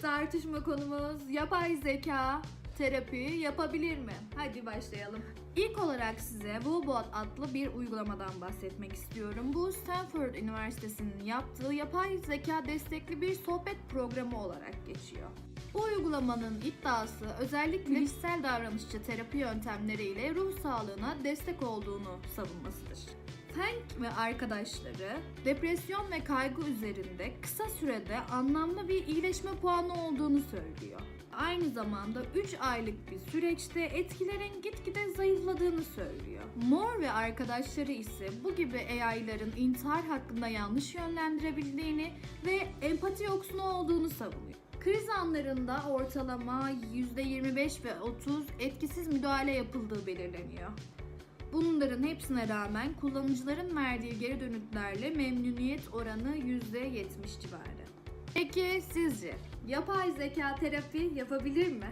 tartışma konumuz yapay zeka terapi yapabilir mi? Hadi başlayalım. İlk olarak size Woobot adlı bir uygulamadan bahsetmek istiyorum. Bu Stanford Üniversitesi'nin yaptığı yapay zeka destekli bir sohbet programı olarak geçiyor. Bu uygulamanın iddiası özellikle kişisel davranışçı terapi yöntemleriyle ruh sağlığına destek olduğunu savunmasıdır. Tank ve arkadaşları depresyon ve kaygı üzerinde kısa sürede anlamlı bir iyileşme puanı olduğunu söylüyor. Aynı zamanda 3 aylık bir süreçte etkilerin gitgide zayıfladığını söylüyor. Moore ve arkadaşları ise bu gibi AI'ların intihar hakkında yanlış yönlendirebildiğini ve empati yoksunu olduğunu savunuyor. Kriz anlarında ortalama %25 ve 30 etkisiz müdahale yapıldığı belirleniyor. Bunların hepsine rağmen kullanıcıların verdiği geri dönütlerle memnuniyet oranı %70 civarı. Peki sizce yapay zeka terapi yapabilir mi?